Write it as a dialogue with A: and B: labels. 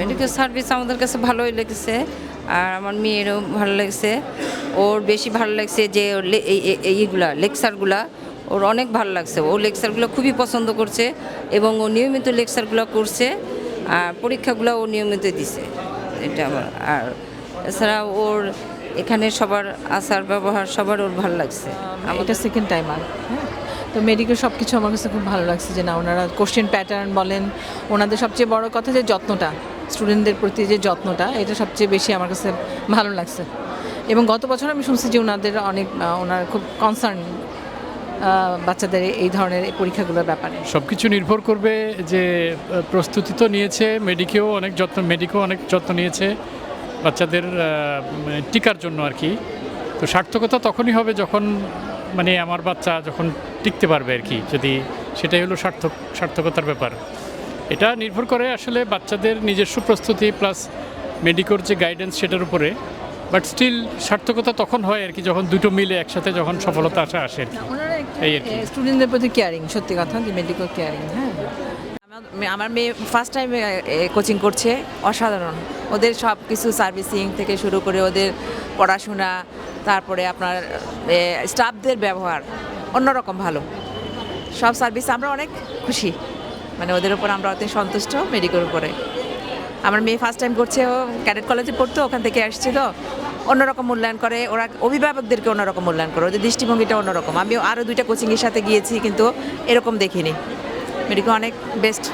A: Medical service আমাদের কাছে ভালোই লেগেছে, আর আমার মেয়েরও ভালো লেগেছে। ওর বেশি ভালো লাগছে যে এইগুলা লেকচারগুলা ওর অনেক ভালো লাগছে। ও লেকচারগুলো খুবই পছন্দ করছে এবং ও নিয়মিত লেকচারগুলো করছে, আর পরীক্ষাগুলো ও নিয়মিত দিছে। এটা আমার, আর এছাড়া ওর এখানে সবার আচার ব্যবহার সবার ওর ভালো লাগছে।
B: এটা সেকেন্ড টাইম আর হ্যাঁ? তো মেডিকেল সব কিছু আমার কাছে খুব ভালো লাগছে যে না, ওনারা কোশ্চেন প্যাটার্ন বলেন। ওনাদের সবচেয়ে বড় কথা যে যত্নটা স্টুডেন্টদের প্রতি যে যত্নটা, এটা সবচেয়ে বেশি আমার কাছে ভালো লাগছে। এবং গত বছর আমি শুনছি যে ওনাদের অনেক ওনার খুব কনসার্ন বাচ্চাদের এই ধরনের পরীক্ষাগুলোর ব্যাপারে।
C: সব কিছু নির্ভর করবে যে প্রস্তুতি তো নিয়েছে মেডিকেও অনেক যত্ন মেডিকেও অনেক যত্ন নিয়েছে বাচ্চাদের মানে টিকার জন্য আর কি। তো সার্থকতা তখনই হবে যখন মানে আমার বাচ্চা যখন টিকতে পারবে আর কি যদি সেটাই হলো সার্থক সার্থকতার ব্যাপার। এটা নির্ভর করে আসলে বাচ্চাদের নিজস্ব প্রস্তুতি প্লাস মেডিকোর যে গাইডেন্স সেটার উপরে। বাট স্টিল সার্থকতা তখন হয় আর কি যখন দুটো মিলে একসাথে যখন সফলতা আসা আসে আর কি। এই আর কি।
B: স্টুডেন্টদের প্রতি কেয়ারিং সত্যি কথা যে মেডিকেল কেয়ারিং হ্যাঁ।
D: আমার- আমার মেয়ে ফার্স্ট টাইম কোচিং করছে অসাধারণ। ওদের সব কিছু সার্ভিসিং থেকে শুরু করে ওদের পড়াশোনা তারপরে আপনার স্টাফদের ব্যবহার অন্যরকম ভালো। সব সার্ভিস আমরা অনেক খুশি। মানে ওদের উপর আমরা অত সন্তুষ্ট মেডিকেল উপরে। আমার মেয়ে ফার্স্ট টাইম করছে, ও ক্যাডেট কলেজে পড়তো, ওখান থেকে আসছে তো অন্যরকম মূল্যায়ন করে, ওরা অভিভাবকদেরকে অন্যরকম মূল্যায়ন করে, ওদের দৃষ্টিভঙ্গিটা অন্যরকম। আমিও আরও দুইটা কোচিংয়ের সাথে গিয়েছি, কিন্তু এরকম দেখিনি। মেডিকেল অনেক বেস্ট